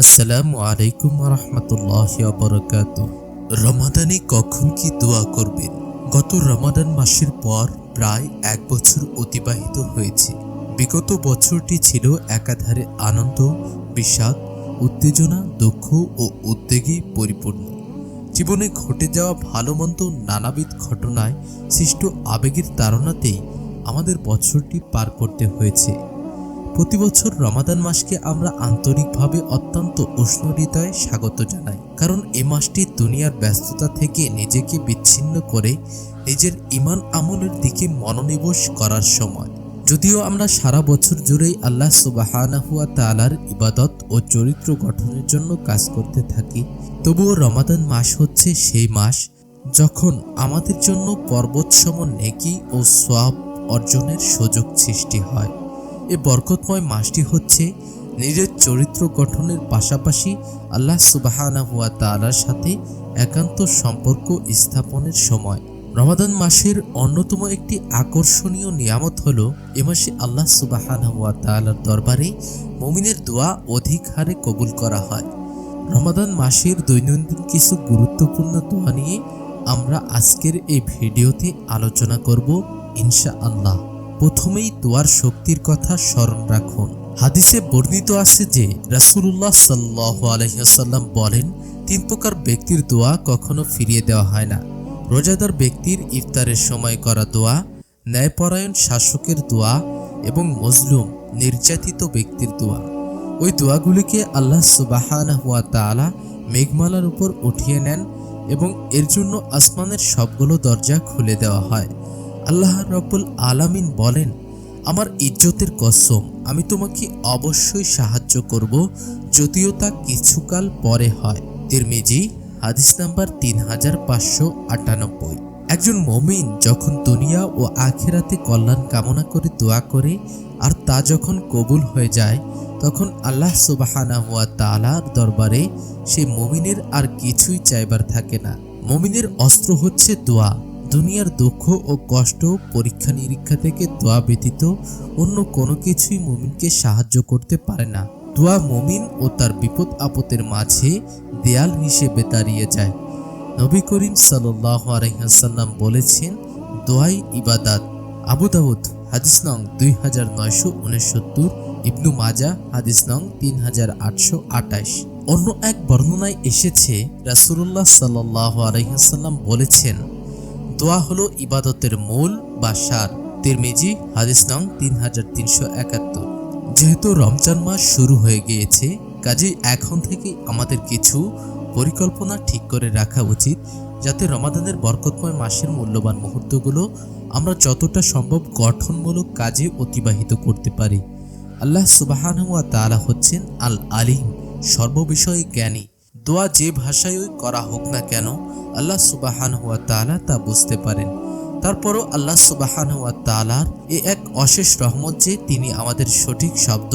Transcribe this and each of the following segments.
আসসালামু আলাইকুম রহমতুল্লাহ বরকাত রমাদানে কখন কি দোয়া করবেন? গত রমাদান মাসের পর প্রায় এক বছর অতিবাহিত হয়েছে। বিগত বছরটি ছিল একাধারে আনন্দ, বিষাদ, উত্তেজনা, দুঃখ ও উদ্বেগে পরিপূর্ণ। জীবনে ঘটে যাওয়া ভালো মন্দ নানাবিধ ঘটনায় সৃষ্ট আবেগের তাড়নাতেই আমাদের বছরটি পার করতে হয়েছে। প্রতি বছর রমাদান মাসকে আমরা আন্তরিকভাবে অত্যন্ত উষ্ণ হৃদয়ে স্বাগত জানাই। কারণ এ মাসটি দুনিয়ার ব্যস্ততা থেকে নিজেকে বিচ্ছিন্ন করে নিজের ইমান আমলের দিকে মনোনিবেশ করার সময়। যদিও আমরা সারা বছর জুড়েই আল্লাহ সুবাহানাহুয়া তালার ইবাদত ও চরিত্র গঠনের জন্য কাজ করতে থাকি, তবুও রমাদান মাস হচ্ছে সেই মাস যখন আমাদের জন্য পর্বতসম নেকি ও সোয়াব অর্জনের সুযোগ সৃষ্টি হয়। এ বরকতময় মাসটি হচ্ছে নিজের চরিত্র গঠনের পাশাপাশি আল্লাহ সুবাহানা হুয়া তালার সাথে একান্ত সম্পর্ক স্থাপনের সময়। রমাদান মাসের অন্যতম একটি আকর্ষণীয় নিয়ামত হল, এ মাসে আল্লাহ সুবাহানা হুয়া তালার দরবারে মমিনের দোয়া অধিক হারে কবুল করা হয়। রমাদান মাসের দৈনন্দিন কিছু গুরুত্বপূর্ণ দোয়া নিয়ে আমরা আজকের এই ভিডিওতে আলোচনা করব ইনশা আল্লাহ প্রথমেই দোয়ার শক্তির কথা স্মরণ রাখুন। হাদিসে বর্ণিত আছে যে, রাসূলুল্লাহ সাল্লাহ আলহিহাসাল্লাম বলেন, তিন প্রকার ব্যক্তির দোয়া কখনো ফিরিয়ে দেওয়া হয় না। রোজাদার ব্যক্তির ইফতারের সময় করা দোয়া, ন্যায়পরায়ণ শাসকের দোয়া এবং মজলুম, নির্যাতিত ব্যক্তির দোয়া। ওই দোয়াগুলিকে আল্লাহ সুবাহানা মেঘমালার উপর উঠিয়ে নেন এবং এর জন্য আসমানের সবগুলো দরজা খুলে দেওয়া হয়। আল্লাহ রব্বুল আলামিন বলেন আমার ইজ্জতের কসম, আমি তোমাকে অবশ্যই সাহায্য করব যদিও তা কিছুকাল পরে হয়। তিরমিজি, হাদিস নাম্বার তিন হাজার পাঁচশো আটানব্বই। একজন মমিন যখন দুনিয়া ও আখেরাতে কল্যাণ কামনা করে দোয়া করে আর তা যখন কবুল হয়ে যায়, তখন আল্লাহ সুবাহানা হুয়া তালার দরবারে সে মমিনের আর কিছুই চাইবার থাকে না। মমিনের অস্ত্র হচ্ছে দোয়া। দুনিয়ার দুঃখ ও কষ্ট পরীক্ষা নিরীক্ষা থেকে দোয়া ব্যতীত অন্য কোনো কিছুই মুমিনকে সাহায্য করতে পারে না। দোয়া মুমিন ও তার বিপদ আপদের মাঝে দেয়াল হিসেবে দাঁড়িয়ে যায়। নবী করিম সাল্লাহ আলহাসাল্লাম বলেছেন, দোয়াই ইবাদাত। আবু দাউদ, হাদিস নং দুই হাজার নয়শো উনসত্তর, ইবনু মাজা হাদিস নং তিন হাজার আটশো আটাইশ অন্য এক বর্ণনায় এসেছে রাসুল্লাহ সাল্লাহ আলহাসাল্লাম বলেছেন দোয়া হলো ইবাদতের মূল বা সার। তিরমিজি, হাদিস নং তিন হাজার তিনশো একাত্তর। যেহেতু রমজান মাস শুরু হয়ে গিয়েছে, কাজেই এখন থেকে আমাদের কিছু পরিকল্পনা ঠিক করে রাখা উচিত, যাতে রমাদানের বরকতময় মাসের মূল্যবান মুহূর্তগুলো আমরা যতটা সম্ভব গঠনমূলক কাজে অতিবাহিত করতে পারি। আল্লাহ সুবাহানুয়া তালা হচ্ছেন আল আলিম সর্ববিষয়ে জ্ঞানী। দোয়া যে ভাষায় করা হোক না কেন, আল্লাহ সুবাহান হুয়া তালা তা বুঝতে পারেন। তারপরও আল্লাহ সুবাহান হুয়া তালার এ এক অশেষ রহমত যে তিনি আমাদের সঠিক শব্দ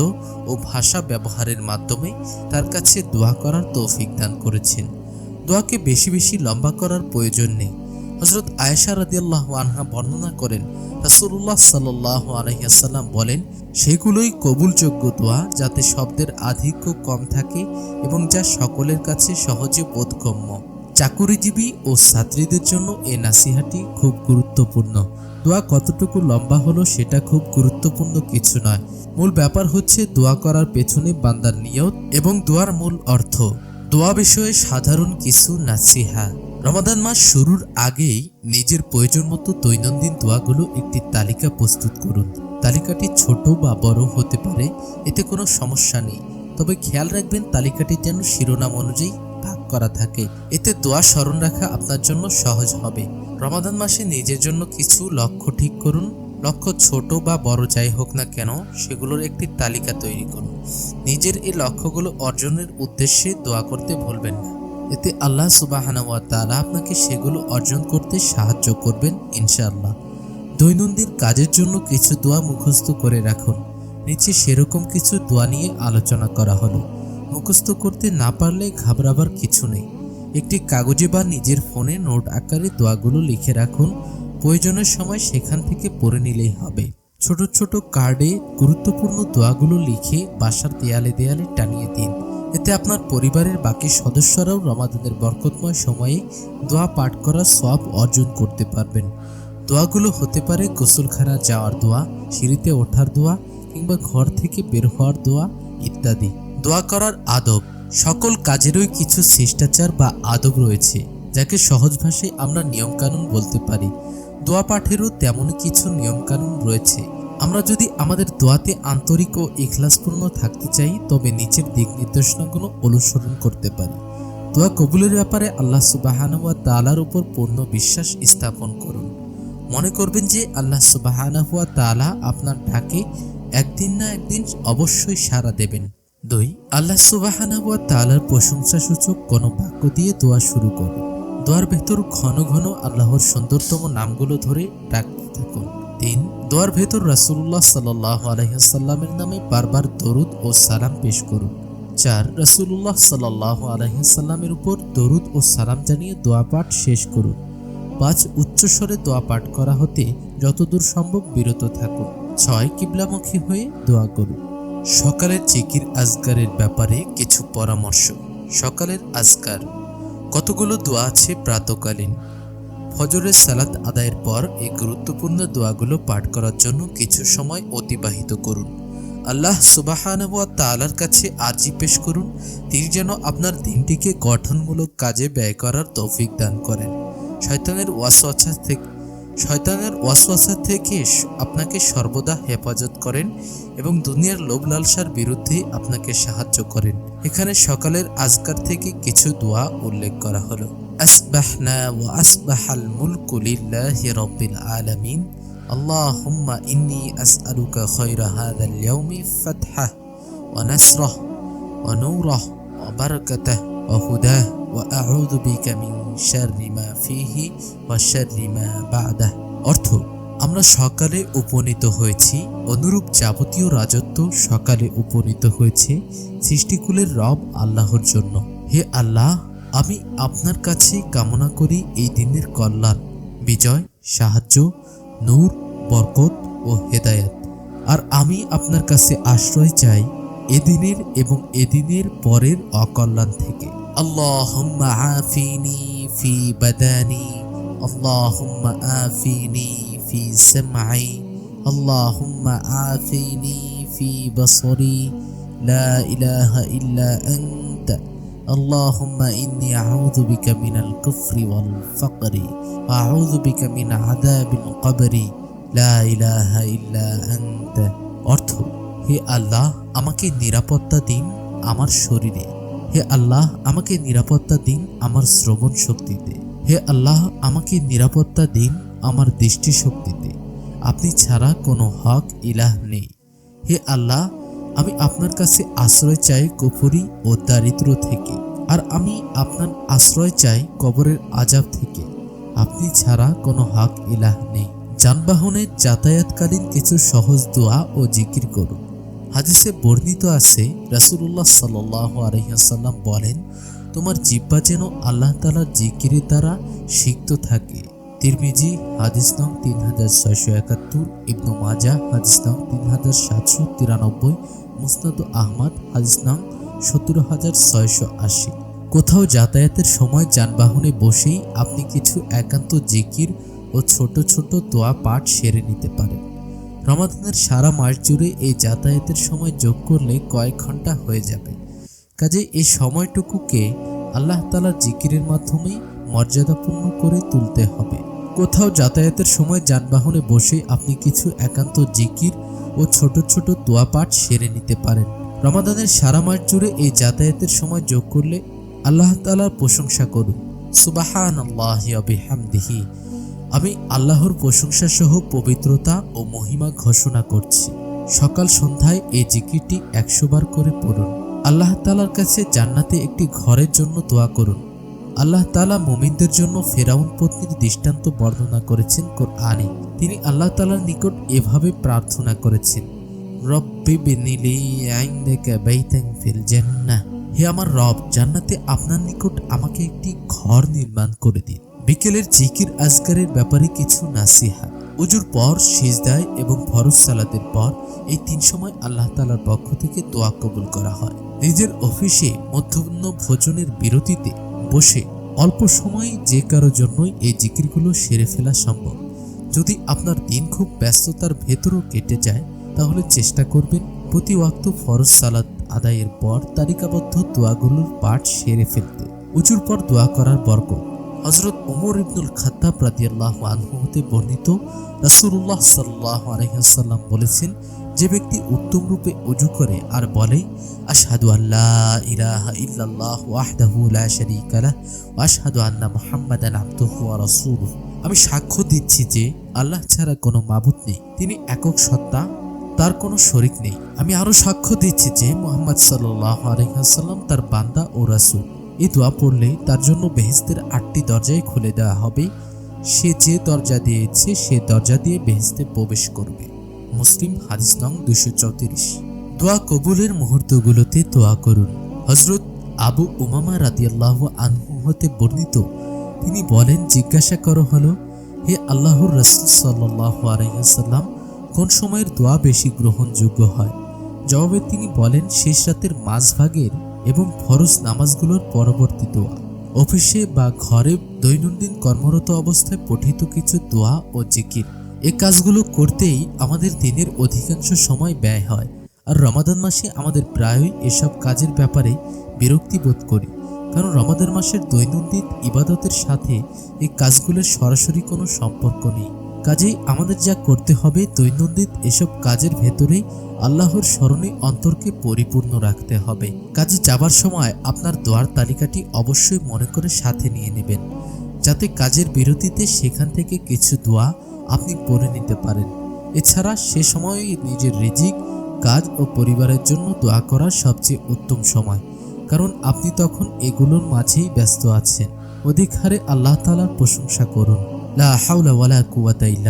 ও ভাষা ব্যবহারের মাধ্যমে তার কাছে দোয়া করার তৌফিক দান করেছেন। দোয়াকে বেশি বেশি লম্বা করার প্রয়োজন নেই। হজরত আয়েশা রাদিয়াল্লাহু আনহা বর্ণনা করেন, রাসূলুল্লাহ সাল্লাল্লাহু আলাইহি আসাল্লাম বলেন, সেগুলোই কবুলযোগ্য দোয়া যাতে শব্দের আধিক্য কম থাকে এবং যা সকলের কাছে সহজে বোধগম্য। চাকুরিজীবী ও ছাত্রীদের জন্য এ নাসিহাটি খুব গুরুত্বপূর্ণ। দোয়া কতটুকু লম্বা হলো সেটা খুব গুরুত্বপূর্ণ কিছু নয়। মূল ব্যাপার হচ্ছে দোয়া করার পেছনে বান্দার নিয়ত এবং দোয়ার মূল অর্থ। দোয়া বিষয়ে সাধারণ কিছু নাসিহা। রমাদান মাস শুরুর আগেই নিজের প্রয়োজন মতো দৈনন্দিন দোয়াগুলো একটি তালিকা প্রস্তুত করুন। তালিকাটি ছোট বা বড় হতে পারে, এতে কোনো সমস্যা নেই। তবে খেয়াল রাখবেন তালিকাটি যেন শিরোনাম অনুযায়ী ভাগ করা থাকে। এতে দোয়া স্মরণ রাখা আপনার জন্য সহজ হবে। রমাদান মাসে নিজের জন্য কিছু লক্ষ্য ঠিক করুন। লক্ষ্য ছোট বা বড় যাই হোক না কেন, সেগুলোর একটি তালিকা তৈরি করুন। নিজের এই লক্ষ্যগুলো অর্জনের উদ্দেশ্যে দোয়া করতে ভুলবেন না। এতে আল্লাহ সুবাহানা তাআলা আপনাকে সেগুলো অর্জন করতে সাহায্য করবেন, ইনশাআল্লাহ। দৈনন্দিন কাজের জন্য কিছু দোয়া মুখস্থ করে রাখুন। নিচে সেরকম কিছু দোয়া নিয়ে আলোচনা করা হলো। মুখস্থ করতে না পারলে ঘাবড়াবার কিছু নেই। একটি কাগজে বা নিজের ফোনে নোট আকারে দোয়াগুলো লিখে রাখুন। প্রয়োজনের সময় সেখান থেকে পড়ে নিলেই হবে। ছোট ছোট কার্ডে গুরুত্বপূর্ণ দোয়াগুলো লিখে বাসার দেয়ালে দেয়ালে টানিয়ে দিন। এতে আপনার পরিবারের বাকি সদস্যরাও রমাদানের বরকতময় সময়ে দোয়া পাঠ করার সব অর্জন করতে পারবেন। দোয়াগুলো হতে পারে গোসলখানা যাওয়ার দোয়া, সিঁড়িতে ওঠার দোয়া কিংবা ঘর থেকে বের হওয়ার দোয়া ইত্যাদি। দোয়া করার আদব, সকল কাজেরই কিছু শিষ্টাচার বা আদব রয়েছে, যাকে সহজ ভাষায় আমরা নিয়মকানুন বলতে পারি। দোয়া পাঠেরও তেমন কিছু নিয়মকানুন রয়েছে। আমরা যদি আমাদের দোয়াতে আন্তরিক ও ইখলাসপূর্ণ থাকতে চাই, তবে নিচের দিক নির্দেশনাগুলো অনুসরণ করতে পারি। দোয়া কবুলের ব্যাপারে আল্লাহ সুবাহানুয়া তালার উপর পূর্ণ বিশ্বাস স্থাপন করুন। মনে করবেন যে আল্লাহ সুবাহানুয়া তালা আপনার ডাকে একদিন না একদিন অবশ্যই সাড়া দেবেন। দুই, আল্লাহ সুবাহানুয়া তালার প্রশংসা সূচক কোনো বাক্য দিয়ে দোয়া শুরু করুন। দোয়ার ভেতর ঘন ঘন আল্লাহর সুন্দরতম নামগুলো ধরে ডাকতে থাকুন। তিন দোয়ার ভেতর রাসুল্লাহ সাল্লাহ আলহিহাসাল্লামের নামে বারবার দরুদ ও সালাম পেশ করুন। চার রাসুল্লাহ সাল্লাহ আলহিহাসাল্লামের উপর দরুদ ও সালাম জানিয়ে দোয়া পাঠ শেষ করুন। পাঁচ, উচ্চস্বরে দোয়া পাঠ করা হতে যতদূর সম্ভব বিরত থাকুন। ছয়, কিবলামুখী হয়ে দোয়া করুন। সকালের জিকির আজগারের ব্যাপারে কিছু পরামর্শ। সকালের আজগার। কতগুলো দোয়া আছে প্রাতকালীন? ফজরের সালাত আদায়ের পর এই গুরুত্বপূর্ণ দোয়াগুলো পাঠ করার জন্য কিছু সময় অতিবাহিত করুন। আল্লাহ সুবাহানুয়া তালার কাছে আর্জি পেশ করুন। তিনি যেন আপনার দিনটিকে গঠনমূলক কাজে ব্যয় করার তৌফিক দান করেন। শয়তানের ওয়াসওয়াসা থেকে শয়তানের ওয়াসওয়াসা থেকে আপনাকে সর্বদা হেফাজত করেন এবং দুনিয়ার লোভ লালসার বিরুদ্ধে আপনাকে সাহায্য করেন। এখানে সকালের আজকার থেকে কিছু দোয়া উল্লেখ করা হলো। আসবাহনা ওয়া আসবাহাল মুলকু লিল্লাহি রাব্বিল আলামিন اللهم إني أسألك خير هذا اليوم فتحه ونسره ونوره وبركته وهداه وأعوذ بك من شر ما فيه وشر ما بعده অর্থ আমরা সকালে উপনীত হয়েছি অনুরূপ যাবতীয় রাজত্ব সকালে উপনীত হয়েছে সৃষ্টিকুলের রব আল্লাহর জন্য হে আল্লাহ আমি আপনার কাছে কামনা করি এই দিনের কল্যাণ, বিজয়, সাহায্য, নূর, বরকত ও হেদায়াত। আর আমি আপনার কাছে আশ্রয় চাই এদিনের এবং এদিনের পরের অকল্যাণ থেকে। ইল্লা আনতা। اللهم إني أعوذ بك من الكفر والفقر وأعوذ بك من عذاب القبر لا إله إلا أنت অর্থ হে আল্লাহ আমাকে নিরাপত্তা দিন আমার শরীরে হে আল্লাহ আমাকে নিরাপত্তা দিন আমার শ্রবণ শক্তিতে হে আল্লাহ আমাকে নিরাপত্তা দিন আমার দৃষ্টি শক্তিতে আপনি ছাড়া কোনো হক ইলাহ নেই হে আল্লাহ আমি আপনার কাছে আশ্রয় চাই কুফরি ও দারিদ্র থেকে। আর আমি আপনার আশ্রয় চাই কবরের আজাব থেকে। আপনি ছাড়া কোনো হাক ইলাহ নেই। যানবাহনে যাতায়াতকালীন কিছু সহজ দোয়া ও জিকির করুন। হাদিসে বর্ণিত আছে রাসুল্লাহ সাল আলহিহাসাল্লাম বলেন, তোমার জিব্বা যেন আল্লাহ তালার জিকিরের দ্বারা সিক্ত থাকে। তিরমিজি, হাদিস নং তিন হাজার ছয়শো একাত্তর, ইবনু মাজা হাদিস নং তিন হাজার সাতশো তিরানব্বই মুস্তাদ আহমদ, হাদিস নং সতেরো হাজার ছয়শো আশি। কোথাও যাতায়াতের সময় যানবাহনে বসেই আপনি কিছু একান্ত জিকির ও ছোট ছোট দোয়া পাঠ সেরে নিতে পারেন। রমাদানের সারা মাস জুড়ে এই যাতায়াতের সময় যোগ করলে কয়েক ঘণ্টা হয়ে যাবে। কাজে এই সময়টুকুকে আল্লাহ তালার জিকিরের মাধ্যমে মর্যাদাপূর্ণ করে তুলতে হবে। কোথাও যাতায়াতের সময় যানবাহনে বসে আপনি কিছু একান্ত জিকির ও ছোট ছোট দোয়া পাঠ সেরে নিতে পারেন। রমাদানের সারা মাস জুড়ে এই যাতায়াতের সময় যোগ করলে আল্লাহ তালার প্রশংসা করুন। সুবাহান আল্লাহ হামদিহি আমি আল্লাহর প্রশংসা সহ পবিত্রতা ও মহিমা ঘোষণা করছি। সকাল সন্ধ্যায় এই জিকিরটি একশো বার করে পড়ুন। আল্লাহ তালার কাছে জান্নাতে একটি ঘরের জন্য দোয়া করুন। আল্লাহ তালা মোমিনদের জন্য ফেরাউন পত্নীর দৃষ্টান্ত বর্ণনা করেছেন কোরআনে। তিনি আল্লাহ তালার নিকট এভাবে প্রার্থনা করেছেন হে আমার রব, জান্নাতে আপনার নিকট আমাকে একটি ঘর নির্মাণ করে দিন। বিকেলের জিকির আজগারের ব্যাপারে কিছু নাসিহা। উজুর পর, সিজদায় এবং ফরজ সালাতের পর এই তিন সময় আল্লাহ তালার পক্ষ থেকে দোয়া কবুল করা হয়। নিজের অফিসে মধ্যাহ্ন ভোজনের বিরতিতে বসে অল্প সময়ে যে কারোর জন্যই এই জিকিরগুলো সেরে ফেলা সম্ভব। যদি আপনার দিন খুব ব্যস্ততার ভেতরও কেটে যায়, তাহলে চেষ্টা করবেন প্রতি ওয়াক্ত ফরজ সালাত আদায়ের পর তালিকাবদ্ধ দোয়াগুলোর পাঠ সেরে ফেলতে। উঁচুর পর দোয়া করার বরকত। হজরত ওমর ইবনুল খাত্তাব রাদিয়াল্লাহু আনহু বর্ণিত রাসূলুল্লাহ সাল্লাল্লাহু আলাইহি ওয়াসাল্লাম বলেছেন যে ব্যক্তি উত্তম রূপে অজু করে আর বলে, আশহাদু আল্লাহ ইলাহা ইল্লাল্লাহ ওয়াহদাহু লা শারীকা লাহ ওয়া আশহাদু আন্না মুহাম্মাদান আবদুহু ওয়া রাসূলুহু। আমি সাক্ষ্য দিচ্ছি যে আল্লাহ ছাড়া কোনো মাবুদ নেই। তিনি একক সত্তা, তার কোনো শরিক নেই। আমি আরও সাক্ষ্য দিচ্ছি যে মোহাম্মদ সাল্লাহ আলহাম তার বান্দা ও রাসূল। এই দোয়া পড়লে তার জন্য বেহেস্তের আটটি দরজায় খুলে দেওয়া হবে। সে যে দরজা দিয়েছে, সে দরজা দিয়ে বেহেস্তে প্রবেশ করবে। মুসলিম হাদিস নং দুশো চৌত্রিশ। দোয়া কবুলের মুহূর্তগুলোতে দোয়া করুন। হজরত আবু উমামা রাদিয়াল্লাহ আনহু হতে বর্ণিত, তিনি বলেন, জিজ্ঞাসা করো হলো, হে আল্লাহর রসুল সাল্লাহ আলাইসাল্লাম কোন সময়ের দোয়া বেশি গ্রহণযোগ্য হয়? জবাবে তিনি বলেন, শেষ রাতের মাঝভাগের এবং ফরজ নামাজগুলোর পরবর্তী দোয়া। অফিসে বা ঘরে দৈনন্দিন কর্মরত অবস্থায় পঠিত কিছু দোয়া ও জিকির। এই কাজগুলো করতেই আমাদের দিনের অধিকাংশ সময় ব্যয় হয়। আর রমাদান মাসে আমাদের প্রায়ই এসব কাজের ব্যাপারে বিরক্তি বোধ করি। কারণ রমাদান মাসের দৈনন্দিন ইবাদতের সাথে এই কাজগুলোর সরাসরি কোনো সম্পর্ক নেই। কাজেই আমাদের যা করতে হবে দৈনন্দিন এসব কাজের ভেতরেই আল্লাহর স্মরণে অন্তরকে পরিপূর্ণ রাখতে হবে। কাজে যাবার সময় আপনার দোয়ার তালিকাটি অবশ্যই মনে করে সাথে নিয়ে নেবেন। যাতে কাজের বিরতিতে সেখান থেকে কিছু দোয়া আপনি পড়ে নিতে পারেন। এছাড়া সে সময়ে নিজের রিজিক, কাজ ও পরিবারের জন্য দোয়া করার সবচেয়ে উত্তম সময়। কারণ আপনি তখন এগুলোর মাঝেই ব্যস্ত আছেন। অধিক হারে আল্লাহ তালার প্রশংসা করুন।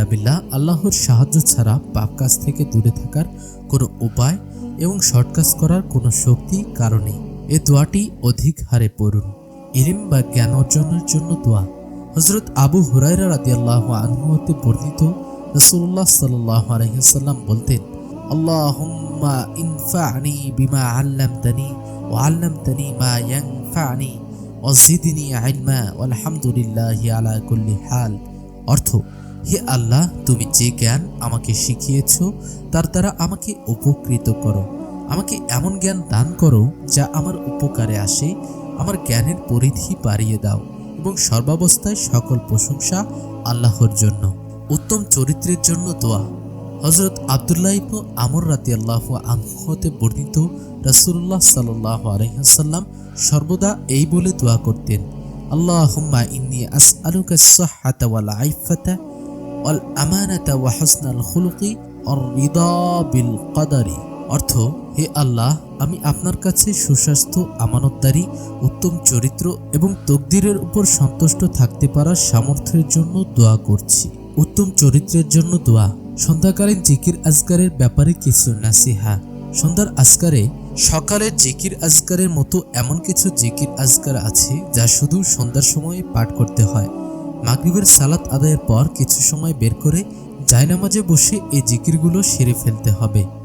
বিল্লাহ। আল্লাহর সাহায্য ছাড়া পাপ কাজ থেকে দূরে থাকার কোনো উপায় এবং শর্ট কাজ করার কোনো শক্তি কারণে এ দোয়াটি অধিক হারে পড়ুন। ইলিম বা জ্ঞান অর্জনের জন্য দোয়া। হজরত আবু হুরাইরা রাদিয়াল্লাহ আনহু হতে বর্ণিত রাসূলুল্লাহ সাল্লাল্লাহু আলাইহি ওয়াসাল্লাম বলতেন, আল্লাহুম্মা ইনফা'নি বিমা আল্লামতানি ওয়া আল্লামতানি মা ইয়ানফা'নি ওয়াজিদনি ইলমা ওয়ালহামদুলিল্লাহি আলা কুল্লি হাল। অর্থ, হে আল্লাহ, তুমি যে জ্ঞান আমাকে শিখিয়েছ, তার দ্বারা আমাকে উপকৃত করো। আমাকে এমন জ্ঞান দান করো যা আমার উপকারে আসে, আমার জ্ঞানের পরিধি বাড়িয়ে দাও। এবং সর্বাবস্থায় সকল প্রশংসা আল্লাহর জন্য। উত্তম চরিত্রের জন্য দোয়া। হজরত আবদুল্লাহ ইবনু আমর রাতি আল্লাহ হতে বর্ণিত রাসূলুল্লাহ সাল্লাহ আলহাম সর্বদা এই বলে দোয়া করতেন, আল্লাহুম্মা ইন্নি ওয়া খুলুকি রিদা বিল কদারি। অর্থ, হে আল্লাহ, আমি আপনার কাছে সুস্বাস্থ্য, আমানতদারি, উত্তম চরিত্র এবং তকদিরের উপর সন্তুষ্ট থাকতে পারার সামর্থ্যের জন্য দোয়া করছি। উত্তম চরিত্রের জন্য দোয়া। সন্ধ্যাকালীন জিকির আজগারের ব্যাপারে কিছু নাসিহা। সন্ধ্যার আজকারে সকালের জিকির আজকারের মতো এমন কিছু জিকির আজকার আছে যা শুধু সন্ধ্যার সময়ে পাঠ করতে হয়। মাগরিবের সালাত আদায়ের পর কিছু সময় বের করে জায়নামাজে বসে এই জিকিরগুলো সেরে ফেলতে হবে।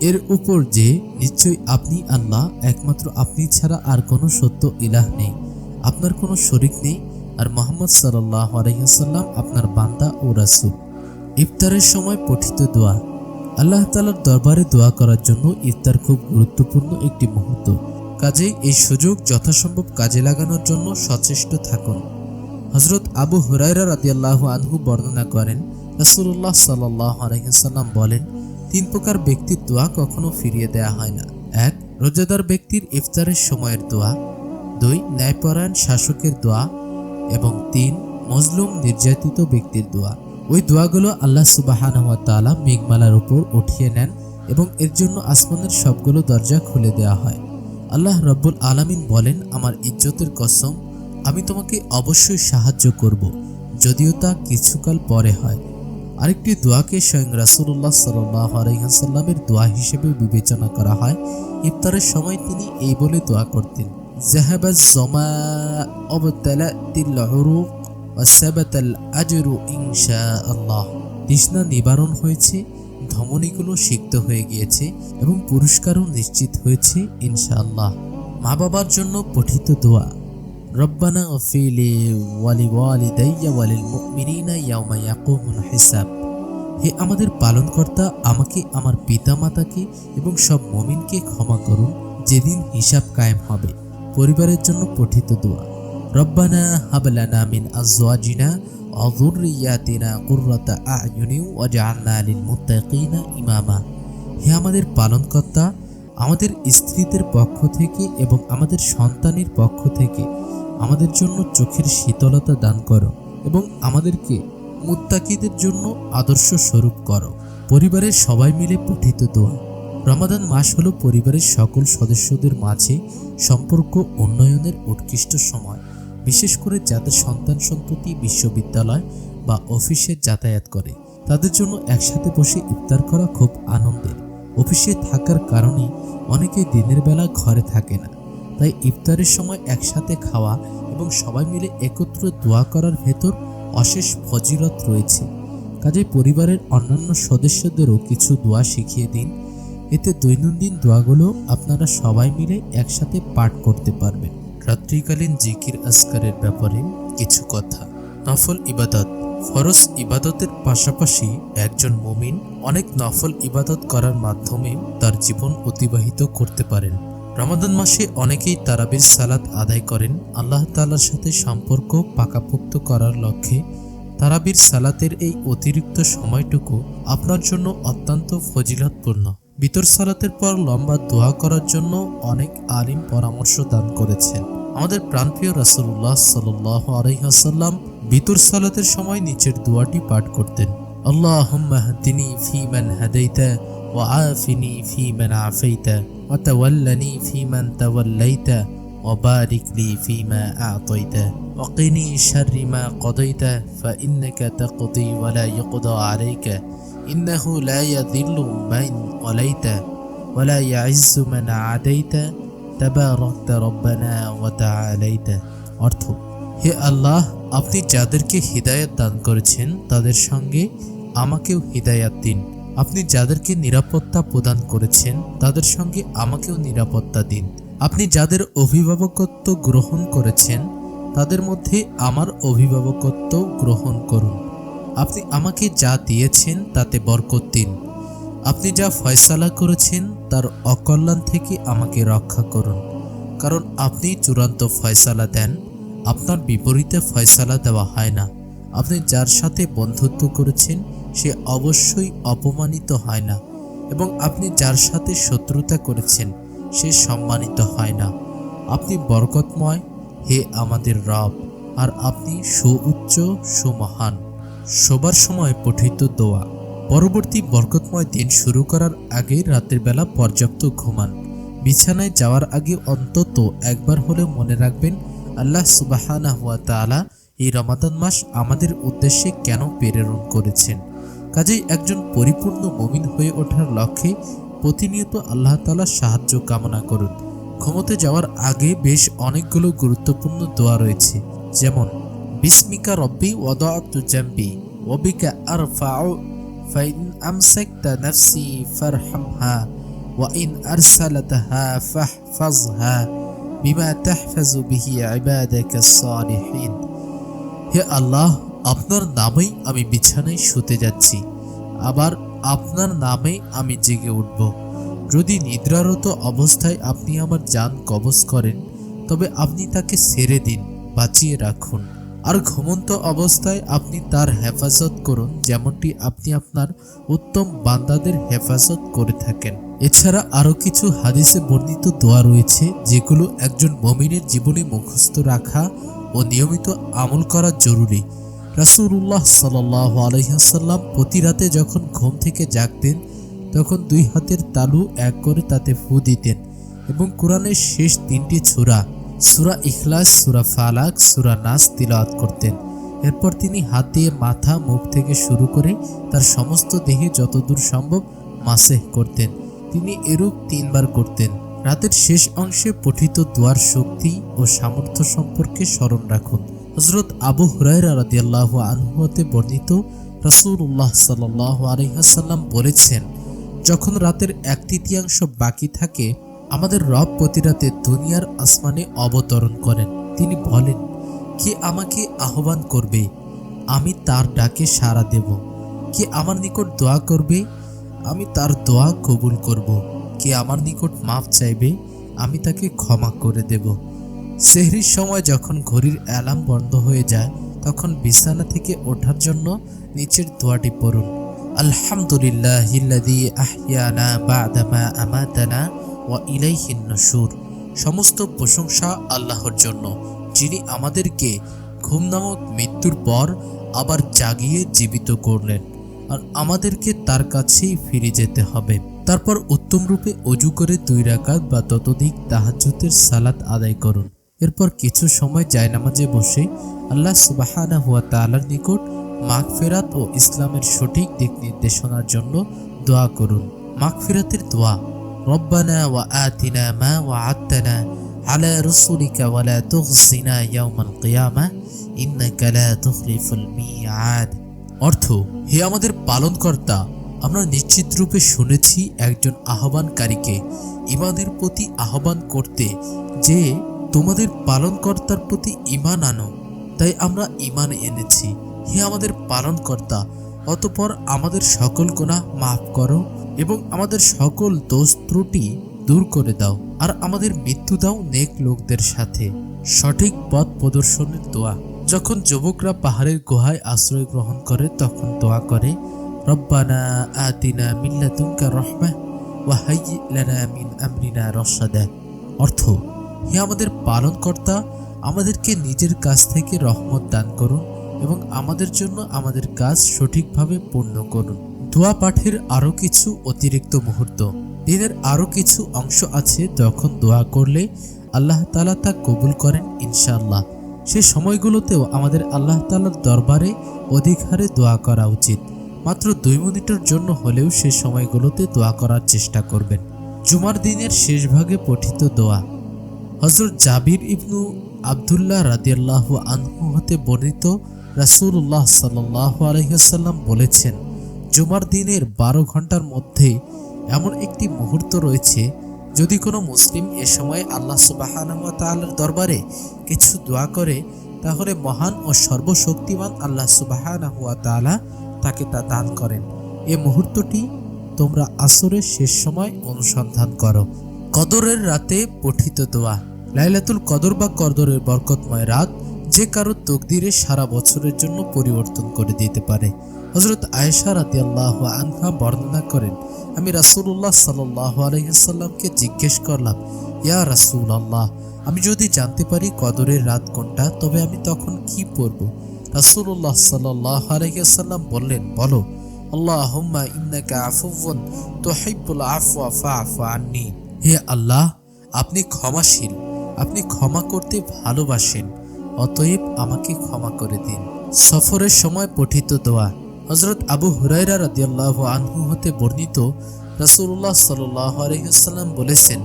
এর উপর যে, নিশ্চয়ই আপনি আল্লাহ, একমাত্র আপনি ছাড়া আর কোনো সত্য ইলাহ নেই। আপনার কোনো শরিক নেই, আর মোহাম্মদ সাল্লাহ আলহিহাল্লাম আপনার বান্দা ও রাসুল। ইফতারের সময় পঠিত দোয়া। আল্লাহ তালার দরবারে দোয়া করার জন্য ইফতার খুব গুরুত্বপূর্ণ একটি মুহূর্ত। কাজেই এই সুযোগ যথাসম্ভব কাজে লাগানোর জন্য সচেষ্ট থাকুন। হজরত আবু হুরাইরা রাদিয়াল্লাহু আনহু বর্ণনা করেন, রাসূলুল্লাহ সাল্লাল্লাহু আলাইহি সাল্লাম বলেন তিন প্রকার ব্যক্তির দোয়া কখনো ফিরিয়ে দেয়া হয় না। এক, রোজাদার ব্যক্তির ইফতারের সময়ের দোয়া। দুই, ন্যায়পরায়ণ শাসকের দোয়া। এবং তিন, মজলুম নির্যাতিত ব্যক্তির দোয়া। ওই দোয়াগুলো আল্লাহ সুবাহান তাআলা মেঘমালার উপর উঠিয়ে নেন এবং এর জন্য আসমানের সবগুলো দরজা খুলে দেওয়া হয়। আল্লাহ রব্বুল আলামিন বলেন, আমার ইজ্জতের কসম, আমি তোমাকে অবশ্যই সাহায্য করব, যদিও তা কিছুকাল পরে হয়। আরেকটি দোয়াকে স্বয়ং রাসুল্লাহ সাল্লামের দোয়া হিসেবে বিবেচনা করা হয়। ইফতারের সময় তিনি এই বলে দোয়া করতেন জমা তৃষ্ণা নিবারণ হয়েছে, ধমনীগুলো সিক্ত হয়ে গিয়েছে এবং পুরস্কারও নিশ্চিত হয়েছে ইনশাআল্লাহ। মা বাবার জন্য পঠিত দোয়া। রব্বানা অফিলি ওয়ালি ওয়ালিদাইয়া ওয়ালিল মুমিনিনা ইয়াউমা ইয়াকুমুল হিসাব হে আমাদের পালনকর্তা, আমাকে আমার পিতামাতাকে এবং সব মমিনকে ক্ষমা করুন, যেদিন হিসাব কায়েম হবে। পরিবারের জন্য পঠিত দোয়া। রব্বানা হাবলানা মিন আজওয়াজিনা অযুররিয়াতিনা কুররাতা আয়ুনি ওয়াজআলনা লিল মুত্তাকিনা ইমামা। হে আমাদের পালনকর্তা, আমাদের স্ত্রীদের পক্ষ থেকে এবং আমাদের সন্তানের পক্ষ থেকে আমাদের জন্য চোখের শীতলতা দান করো এবং আমাদেরকে মুত্তাকিদের জন্য আদর্শ স্বরূপ করো। পরিবারের সবাই মিলে পঠিত দোয়া। রমাদান মাস হলো পরিবারের সকল সদস্যদের মাঝে সম্পর্ক উন্নয়নের উৎকৃষ্ট সময়। বিশেষ করে যাদের সন্তান সন্ততি বিশ্ববিদ্যালয় বা অফিসে যাতায়াত করে, তাদের জন্য একসাথে বসে ইফতার করা খুব আনন্দের। অফিসে থাকার কারণে অনেকে দিনের বেলা ঘরে থাকে না। তাই ইফতারের সময় একসাথে খাওয়া এবং সবাই মিলে একত্র দোয়া করার ভেতর অশেষ ফজিলত রয়েছে। কাজে পরিবারের অন্যান্য সদস্যদেরও কিছু দোয়া শিখিয়ে দিন। এতে দৈনন্দিন দোয়াগুলো আপনারা সবাই মিলে একসাথে পাঠ করতে পারবেন। রাত্রিকালীন জিকির আসকারের ব্যাপারে কিছু কথা। নফল ইবাদত। ফরজ ইবাদতের পাশাপাশি একজন মুমিন অনেক নফল ইবাদত করার মাধ্যমে তার জীবন অতিবাহিত করতে পারেন। রমাদান মাসে অনেকেই তারাবির সালাত আদায় করেন। আল্লাহ তাআলার সাথে সম্পর্ক পাকাপোক্ত করার লক্ষ্যে তারাবির সালাতের এই অতিরিক্ত সময়টুকু আপনার জন্য অত্যন্ত ফজিলতপূর্ণ। বিতর সালাতের পর লম্বা দোয়া করার জন্য অনেক আলিম পরামর্শ দান করেছেন। আমাদের প্রাণপ্রিয় রাসুল্লাহ সাল্লাল্লাহু আলাইহি ওয়াসাল্লাম বিতর সালাতের সময় নিচের দোয়াটি পাঠ করতেন। আল্লাহুম্মা হদিনি ফীমান হাদাইতা ওয়া আফিনি ফীমান আফাইতা ওয়া তাওয়াল্লানি ফীমান তাওয়াল্লাইতা وبارك لي فيما أعطيت وقني شر ما قضيت فإنك تقضي ولا يقضى عليك إنه لا يذل من وليت ولا يعز من عاديت تباركت ربنا وتعاليت অর্থ হে আল্লাহ আপনি যাদেরকে হৃদায়ত দান করেছেন তাদের সঙ্গে আমাকেও হৃদায়াত দিন আপনি যাদেরকে নিরাপত্তা প্রদান করেছেন, তাদের সঙ্গে আমাকেও নিরাপত্তা দিন। আপনি যাদের অভিভাবকত্ব গ্রহণ করেছেন, তাদের মধ্যে আমার অভিভাবকত্ব গ্রহণ করুন। আপনি আমাকে যা দিয়েছেন, তাতে বরকত দিন। আপনি যা ফয়সালা করেছেন, তার অকল্যাণ থেকে আমাকে রক্ষা করুন। কারণ আপনি চূড়ান্ত ফয়সালা দেন, আপনার বিপরীতে ফয়সালা দেওয়া হয় না। আপনি যার সাথে বন্ধুত্ব করেছেন সে অবশ্যই অপমানিত হয় না এবং আপনি যার সাথে শত্রুতা করেছেন, সে সম্মানিত হয় না। আপনি বরকতময়, হে আমাদের রব, আর আপনি সুউচ্চ, সুমহান। শোবার সময় পঠিত দোয়া। পরবর্তী বরকতময় দিন শুরু করার আগে রাতের বেলা পর্যাপ্ত ঘুমান। বিছানায় যাওয়ার আগে অন্তত একবার হলেও মনে রাখবেন, আল্লাহ সুবাহানা হুয়া তাআলা এই রমাদান মাস আমাদের উদ্দেশ্যে কেন প্রেরণ করেছেন। কাজেই একজন পরিপূর্ণ মমিন হয়ে ওঠার লক্ষ্যে প্রতিনিয়ত আল্লাহ তাআলার সাহায্য কামনা করুন। ক্ষমতে যাওয়ার আগে বেশ অনেকগুলো গুরুত্বপূর্ণ দোয়া রয়েছে, যেমন, বিস্মিকা রব্বি ওয়াদাআতু জাম্বি ওয়াবিকা আরফাউ ফাইন আমসাকতা নাফসি ফারহামহা ওয়াইন আরসালাতাহা ফাহফাজহা, বিমা তাহফাজু বিহি ইবাদাকাস সালিহিন। হে আল্লাহ আপনার নামেই আমি বিছানায় শুতে যাচ্ছি। আবার আপনার নামেই আমি জেগে উঠব। যদি নিদ্রারত অবস্থায় আপনি আমার যান কবজ করেন, তবে আপনি তাকে ছেড়ে দিন, বাঁচিয়ে রাখুন। আর ঘুমন্ত অবস্থায় আপনি তার হেফাজত করুন, যেমনটি আপনি আপনার উত্তম বান্দাদের হেফাজত করে থাকেন। এছাড়া আরও কিছু হাদিসে বর্ণিত দোয়া রয়েছে, যেগুলো একজন মমিনের জীবনে মুখস্থ রাখা ও নিয়মিত আমল করা জরুরি। রাসূলুল্লাহ সাল্লাহ আলহিহাসাল্লাম প্রতি রাতে যখন ঘুম থেকে জাগতেন, তখন দুই হাতের তালু এক করে তাতে ফু দিতেন এবং কোরআনের শেষ তিনটি সূরা সূরা ইখলাস, সূরা ফালাক, সূরা নাস তিলাওয়াত করতেন। এরপর তিনি হাত দিয়ে মাথা, মুখ থেকে শুরু করে তার সমস্ত দেহে যতদূর সম্ভব মাসেহ করতেন। তিনি এরূপ তিনবার করতেন। রাতের শেষ অংশে পঠিত দোয়ার শক্তি ও সামর্থ্য সম্পর্কে স্মরণ রাখুন। হজরত আবু হুরায়রা রাদিয়াল্লাহু আনহু হতে বর্ণিত রাসূলুল্লাহ সাল্লাল্লাহু আলাইহি ওয়াসাল্লাম বলেছেন, যখন রাতের এক তৃতীয়াংশ বাকি থাকে, আমাদের রব প্রতি রাতে দুনিয়ার আসমানে অবতরণ করেন। তিনি বলেন, কে আমাকে আহ্বান করবে, আমি তার ডাকে সাড়া দেব। কে আমার নিকট দোয়া করবে, আমি তার দোয়া কবুল করব। কে আমার নিকট মাফ চাইবে, আমি তাকে ক্ষমা করে দেব। সেহরির সময় যখন ঘড়ির অ্যালার্ম বন্ধ হয়ে যায়, তখন বিছানা থেকে ওঠার জন্য নিচের দোয়াটি পড়ুন। আলহামদুলিল্লাহিল্লাযী আহইয়ানা বা'দামা আমাতানা ওয়া ইলাইহিন নুশুর সমস্ত প্রশংসা আল্লাহর জন্য, যিনি আমাদেরকে ঘুম নামক মৃত্যুর পর আবার জাগিয়ে জীবিত করলেন, আর আমাদেরকে তার কাছেই ফিরে যেতে হবে। তারপর উত্তম রূপে অজু করে দুই রাকাত বা ততোধিক তাহাজ্জুদের সালাত আদায় করুন। এরপর কিছু সময় জায়নামাজে বসে আল্লাহ সুবাহানা হুয়া তাআলার নিকট মাঘ মাগফিরাত ও ইসলামের সঠিক দিক নির্দেশনার জন্য দোয়া করুন। মাগফিরাতের দোয়া, রব্বানা ওয়া আতিনা মা ওয়া আলা রসুলিকা ওয়া লা তুখজিনা ইয়াওমাল কিয়ামাহ ইন্নাকা লা তুখলিফুল মিআদ অর্থ, হে আমাদের পালনকর্তা, আমরা নিশ্চিত রূপে শুনেছি একজন আহ্বানকারীকে, ইমানের প্রতি আহ্বান করতে যে তোমাদের পালনকর্তার প্রতি ইমান আনো, তাই আমরা ইমান এনেছি। হে আমাদের পালনকর্তা, অতপর আমাদের সকল গুনাহ মাফ করো এবং আমাদের সকল দোষ ত্রুটি দূর করে দাও, আর আমাদের মৃত্যু দাও নেক লোকদের সাথে। সঠিক পথ প্রদর্শনের দোয়া। যখন যুবকরা পাহাড়ের গুহায় আশ্রয় গ্রহণ করে, তখন দোয়া করে, রব্বানা আতিনা মিল্লাতুনকা রহমা ওয়া হাইয়্যি লানা মিন আমরিনা রশাদা। অর্থ হে আমাদের পালনকর্তা, আমাদেরকে নিজের কাছ থেকে রহমত দান করুন এবং আমাদের জন্য আমাদের কাজ সঠিকভাবে পূর্ণ করুন। দোয়া পাঠের আরও কিছু অতিরিক্ত মুহূর্ত। দিনের আরও কিছু অংশ আছে যখন দোয়া করলে আল্লাহ তালা তা কবুল করেন ইনশাআল্লাহ। সে সময়গুলোতেও আমাদের আল্লাহ তালার দরবারে অধিক হারে দোয়া করা উচিত। মাত্র দুই মিনিটের জন্য হলেও সে সময়গুলোতে দোয়া করার চেষ্টা করবেন। জুমার দিনের শেষ ভাগে পঠিত দোয়া। হজরত জাবির ইবনু আবদুল্লাহ রাদিয়াল্লাহ আনহু হতে বর্ণিত রাসূলুল্লাহ সাল্লাহ আলহিহাল্লাম বলেছেন, জুমার দিনের বারো ঘণ্টার মধ্যে এমন একটি মুহূর্ত রয়েছে, যদি কোনো মুসলিম এ সময় আল্লাহ সুবাহানুয়া তাআলার দরবারে কিছু দোয়া করে, তাহলে মহান ও সর্বশক্তিমান আল্লাহ সুবাহানুয়া তাআলা তাকে তা দান করেন। এ মুহূর্তটি তোমরা আসরের শেষ সময় অনুসন্ধান করো। কদরের রাতে পঠিত দোয়া। লাইলাতুল কদর বা কদরের বরকতময় রাত যে কারও তকদিরে সারা বছরের জন্য পরিবর্তন করে দিতে পারে। হজরত আয়েশা রাতি আল্লাহ আনহা বর্ণনা করেন, আমি রাসুল্লাহ সাল্লাহ আলহিসাল্লামকে জিজ্ঞেস করলাম, ইয়া রাসুল আল্লাহ আমি যদি জানতে পারি কদরের রাত কোনটা, তবে আমি তখন কি পরব রাসুল্লাহ সাল্লাহ আলহিসাল্লাম বললেন, বলো আল্লাহ হুম্মা ইন্নাকা আফুবন তোহিবুল আফওয়া ফাফু আন্নি। হে আল্লাহ, আপনি ক্ষমাশীল আপনি ক্ষমা করতে ভালোবাসেন, অতএব আমাকে ক্ষমা করে দিন। সফরের সময় পঠিত দোয়া। হজরত আবু হুরাইরা রাদিয়াল্লাহ আনহু হতে বর্ণিত রাসূলুল্লাহ সাল্লাহ আলহিহাল্লাম বলেছেন,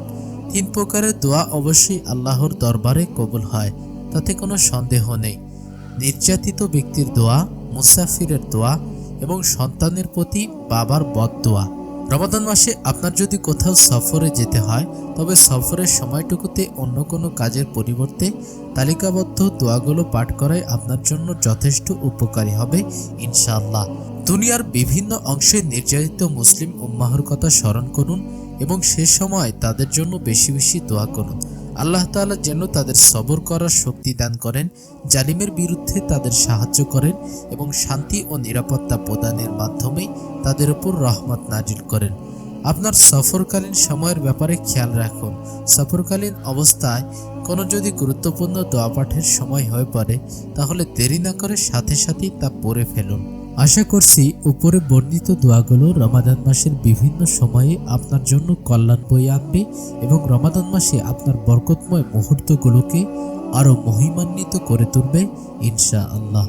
তিন প্রকারের দোয়া অবশ্যই আল্লাহর দরবারে কবুল হয়, তাতে কোনো সন্দেহ নেই। নির্যাতিত ব্যক্তির দোয়া, মুসাফিরের দোয়া এবং সন্তানের প্রতি বাবার বদ দোয়া। রমাদান মাসে আপনার যদি কোথাও সফরে যেতে হয়, তবে সফরের সময়টুকুতে অন্য কোনো কাজের পরিবর্তে তালিকাবদ্ধ দোয়াগুলো পাঠ করাই আপনার জন্য যথেষ্ট উপকারী হবে, ইনশাআল্লাহ। দুনিয়ার বিভিন্ন অংশে নির্যাতিত মুসলিম উম্মাহর কথা স্মরণ করুন এবং সে সময় তাদের জন্য বেশি বেশি দোয়া করুন। আল্লাহ তাআলা যেন তাদের সবর করার শক্তি দান করেন, জালিমের বিরুদ্ধে তাদের সাহায্য করেন এবং শান্তি ও নিরাপত্তা প্রদানের মাধ্যমে তাদের উপর রহমত নাজিল করেন। আপনার সফরকালীন সময়ের ব্যাপারে খেয়াল রাখুন। সফরকালীন অবস্থায় কোনো যদি গুরুত্বপূর্ণ দোয়া পাঠের সময় হয়ে পড়ে, তাহলে দেরি না করে সাথে সাথেই তা পড়ে ফেলুন। আশা করছি উপরে বর্ণিত দোয়াগুলো রমাদান মাসের বিভিন্ন সময়ে আপনার জন্য কল্যাণ বই আনবে এবং রমাদান মাসে আপনার বরকতময় মুহূর্তগুলোকে আরও মহিমান্বিত করে তুলবে ইনশা আল্লাহ